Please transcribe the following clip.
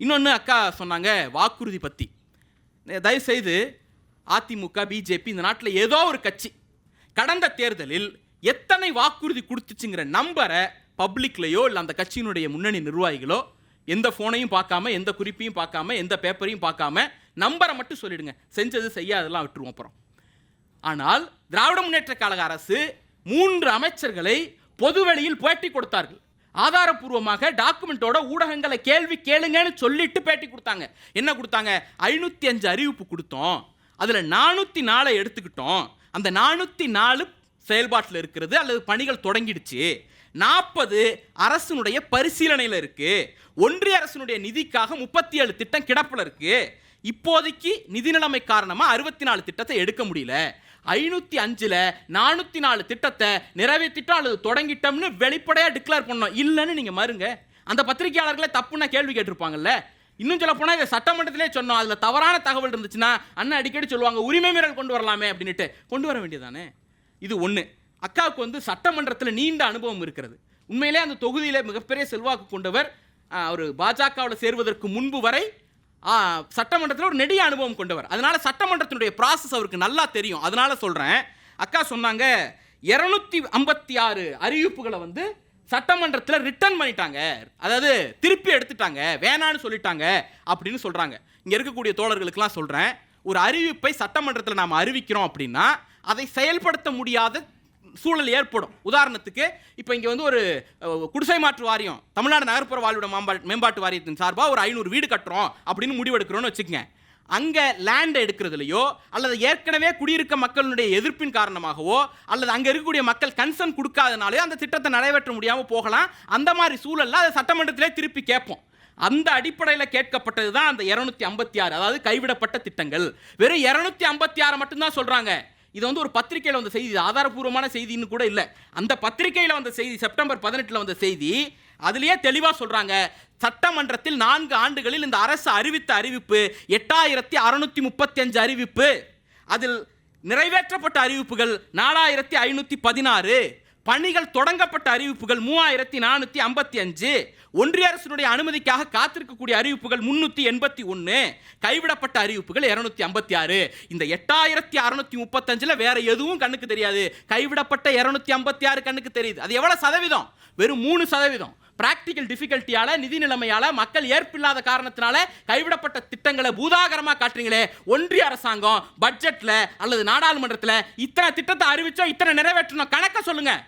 இன்னொன்று அக்கா சொன்னாங்க வாக்குறுதி பற்றி தயவுசெய்து அதிமுக பிஜேபி இந்த நாட்டில் ஏதோ ஒரு கட்சி கடந்த தேர்தலில் எத்தனை வாக்குறுதி கொடுத்துச்சுங்கிற நம்பரை பப்ளிக்லேயோ இல்லை அந்த கட்சியினுடைய முன்னணி நிர்வாகிகளோ எந்த ஃபோனையும் பார்க்காம எந்த குறிப்பையும் பார்க்காம எந்த பேப்பரையும் பார்க்காம நம்பரை மட்டும் சொல்லிடுங்க. செஞ்சது செய்யாதெல்லாம் விட்டுருவோம் அப்புறம். ஆனால் திராவிட முன்னேற்ற கழக அரசு மூன்று அமைச்சர்களை பொதுவெளியில் பேட்டி கொடுத்தார்கள். ஆதாரப்பூர்வமாக டாக்குமெண்ட்டோட ஊடகங்களை கேள்வி கேளுங்கன்னு சொல்லிட்டு பேட்டி கொடுத்தாங்க. என்ன கொடுத்தாங்க? ஐநூற்றி அஞ்சு அறிவிப்பு கொடுத்தோம். அதில் நானூற்றி நாலை எடுத்துக்கிட்டோம். அந்த நானூற்றி நாலு செயல்பாட்டில் இருக்கிறது அல்லது பணிகள் தொடங்கிடுச்சு. நாற்பது அரசினுடைய பரிசீலனையில் இருக்குது ஒன்றிய அரசினுடைய நிதிக்காக முப்பத்தி ஏழு திட்டம் கிடப்பில் இருக்குது இப்போதைக்கு நிதி நிலைமை காரணமாக அறுபத்தி நாலு திட்டத்தை எடுக்க முடியல. ஐநூற்றி அஞ்சில் நானூற்றி நாலு திட்டத்தை நிறைவேற்றிட்டோம் அல்லது தொடங்கிட்டோம்னு வெளிப்படையாக டிக்ளேர் பண்ணோம் இல்லைன்னு நீங்கள் மறுங்க. அந்த பத்திரிகையாளர்களே தப்புன்னா கேள்வி கேட்டிருப்பாங்கல்ல. இன்னும் சொல்ல போனால் இதை சட்டமன்றத்திலே சொன்னோம். அதில் தவறான தகவல் இருந்துச்சுன்னா அண்ணன் அடிக்கடி சொல்லுவாங்க உரிமை மீறல் கொண்டு வரலாமே அப்படின்னுட்டு. கொண்டு வர வேண்டியதானே இது ஒன்று அக்காவுக்கு வந்து சட்டமன்றத்தில் நீண்ட அனுபவம் இருக்கிறது. உண்மையிலே அந்த தொகுதியில் மிகப்பெரிய செல்வாக்கு கொண்டவர் அவர் பாஜகவில் சேருவதற்கு முன்பு வரை சட்டமன்றத்தில் ஒரு நெடிய அனுபவம் கொண்டவர் அதனால் சட்டமன்றத்தினுடைய ப்ராசஸ் அவருக்கு நல்லா தெரியும். அதனால் சொல்கிறேன் அக்கா சொன்னாங்க இரநூத்தி ஐம்பத்தி ஆறு அறிவிப்புகளை வந்து சட்டமன்றத்தில் ரிட்டர்ன் பண்ணிட்டாங்க. அதாவது திருப்பி எடுத்துட்டாங்க. வேணான்னு சொல்லிட்டாங்க. அப்படின்னு சொல்கிறாங்க இங்கே இருக்கக்கூடிய தோழர்களுக்கெல்லாம் சொல்கிறேன் ஒரு அறிவிப்பை சட்டமன்றத்தில் நாம் அறிவிக்கிறோம் அப்படின்னா அதை செயல்படுத்த முடியாத சூழல் ஏற்படும். உதாரணத்துக்கு இப்போ இங்கே வந்து ஒரு குடிசை மாற்று வாரியம் தமிழ்நாடு நகர்ப்புற வாழ்விட மேம்பா மேம்பாட்டு வாரியத்தின் சார்பாக ஒரு ஐநூறு வீடு கட்டுறோம் அப்படின்னு முடிவெடுக்கிறோன்னு வச்சுக்கங்க. அங்கே லேண்டை எடுக்கிறதுலையோ அல்லது ஏற்கனவே குடியிருக்க மக்களுடைய எதிர்ப்பின் காரணமாகவோ அல்லது அங்கே இருக்கக்கூடிய மக்கள் கன்சர்ன் கொடுக்காதனாலேயோ அந்த திட்டத்தை நிறைவேற்ற முடியாமல் போகலாம். அந்த மாதிரி சூழலில் அதை சட்டமன்றத்திலே திருப்பி கேட்போம். அந்த அடிப்படையில் கேட்கப்பட்டது தான் அந்த இரநூத்தி ஐம்பத்தி ஆறு அதாவது கைவிடப்பட்ட திட்டங்கள். வெறும் இரநூத்தி ஐம்பத்தி ஆறு மட்டும்தான் சொல்கிறாங்க இது வந்து ஒரு பத்திரிகையில் வந்த செய்தி ஆதாரபூர்வமான செய்தின்னு கூட இல்லை. அந்த பத்திரிகையில் வந்த செய்தி செப்டம்பர் பதினெட்டில் வந்த செய்தி அதுலேயே தெளிவாக சொல்கிறாங்க சட்டமன்றத்தில் நான்கு ஆண்டுகளில் இந்த அரசு அறிவித்த அறிவிப்பு எட்டாயிரத்தி அறுநூத்தி முப்பத்தி அஞ்சு அறிவிப்பு. அதில் நிறைவேற்றப்பட்ட அறிவிப்புகள் நாலாயிரத்தி ஐநூற்றி பதினாறு. பணிகள் தொடங்கப்பட்ட அறிவிப்புகள் மூவாயிரத்தி நானூற்றி ஐம்பத்தி அஞ்சு. ஒன்றிய அரசினுடைய அனுமதிக்காக காத்திருக்கக்கூடிய அறிவிப்புகள் முன்னூற்றி எண்பத்தி ஒன்று கைவிடப்பட்ட அறிவிப்புகள் இரநூத்தி ஐம்பத்தி ஆறு. இந்த எட்டாயிரத்தி அறுநூத்தி முப்பத்தஞ்சில் வேற எதுவும் கண்ணுக்கு தெரியாது. கைவிடப்பட்ட இரநூத்தி ஐம்பத்தி ஆறு கண்ணுக்கு தெரியுது. அது எவ்வளோ சதவீதம்? வெறும் மூணு சதவீதம். பிராக்டிக்கல் டிஃபிகல்ட்டியால நிதி நிலைமையால மக்கள் ஏற்பில்லாத காரணத்தினால கைவிடப்பட்ட திட்டங்களை பூதாகரமாக காட்டுறீங்களே. ஒன்றிய அரசாங்கம் பட்ஜெட்ல அல்லது நாடாளுமன்றத்தில் இத்தனை திட்டத்தை அறிவிச்சோம் இத்தனை நிறைவேற்றணும் கணக்க சொல்லுங்க.